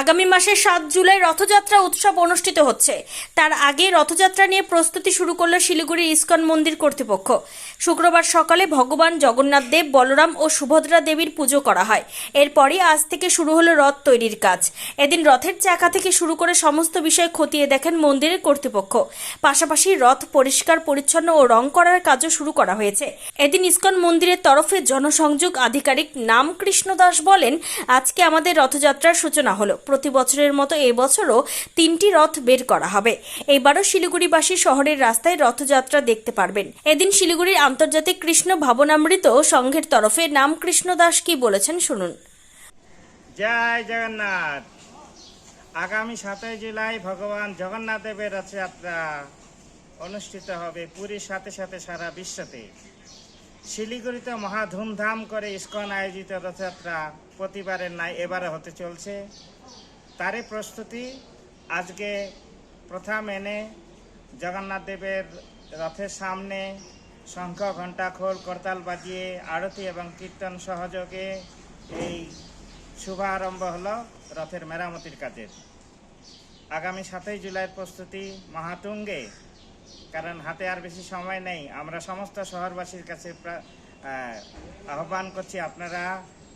আগামী মাসের সাত জুলাই রথযাত্রা উৎসব অনুষ্ঠিত হচ্ছে। তার আগে রথযাত্রা নিয়ে প্রস্তুতি শুরু করল শিলিগুড়ির ইস্কন মন্দির কর্তৃপক্ষ। শুক্রবার সকালে ভগবান জগন্নাথ দেব, বলরাম ও সুভদ্রা দেবীর পুজো করা হয়। এরপরই আজ থেকে শুরু হলো রথ তৈরির কাজ। এদিন রথের চাকা থেকে শুরু করে সমস্ত বিষয় খতিয়ে দেখেন মন্দিরের কর্তৃপক্ষ। পাশাপাশি রথ পরিষ্কার, পরিচ্ছন্ন ও রং করার কাজও শুরু করা হয়েছে। এদিন ইস্কন মন্দিরের তরফে জনসংযোগ আধিকারিক নাম কৃষ্ণ দাস বলেন, আজকে আমাদের রথযাত্রার সূচনা হলো। প্রতি বছরের মতো এবছরও তিনটি রথ বের করা হবে। এবারও শিলিগুড়িবাসী শহরের রাস্তায় রথযাত্রা দেখতে পারবেন। এদিন শিলিগুড়ির আন্তর্জাতিক কৃষ্ণ ভাবনামৃত সংঘের তরফে নাম কৃষ্ণ দাস কি বলেছেন শুনুন। জয় জগন্নাথ। আগামী সাতই জুলাই ভগবান জগন্নাথ দেবের রথযাত্রা অনুষ্ঠিত হবে পুরীর সাথে সাথে সারা বিশ্বতে। শিলিগুড়িতে মহা ধুমধাম করে ইস্কন আয়োজিত রথযাত্রা প্রতিবারের নাই এবারে হতে চলছে। তারই প্রস্তুতি আজকে প্রথা মেনে জগন্নাথ দেবের রথের সামনে শঙ্খ ঘণ্টা খোল করতাল বাজিয়ে আরতি এবং কীর্তন সহযোগে এই শুভারম্ভ হলো রথের মেরামতির কাজের। আগামী সাতই জুলাইয়ের প্রস্তুতি মহাতুঙ্গে, কারণ হাতে আর বেশি সময় নেই। আমরা সমস্ত শহরবাসীর কাছে আহ্বান করছি আপনারা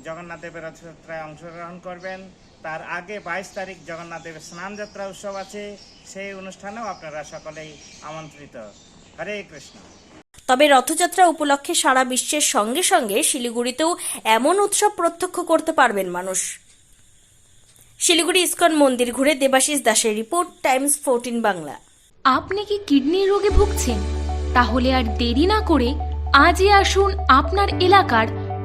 জগন্নাথ দেবের রথযাত্রায় অংশগ্রহণ করবেন। তার আগে বাইশ তারিখ জগন্নাথ দেবের স্নানযাত্রা উৎসব আছে। সেই অনুষ্ঠানেও আপনারা সকলেই আমন্ত্রিত। হরে কৃষ্ণ। তবে রথযাত্রা উপলক্ষে সারা বিশ্বের সঙ্গে সঙ্গে শিলিগুড়িতেও এমন উৎসব প্রত্যক্ষ করতে পারবেন মানুষ। শিলিগুড়ি ইস্কন মন্দির ঘুরে দেবাশিস দাসের রিপোর্ট টাইমস ফোরটিন বাংলা। আপনি কি কিডনির রোগে ভুগছেন? তাহলে আর দেরি না করে আজই আসুন আপনার এলাকার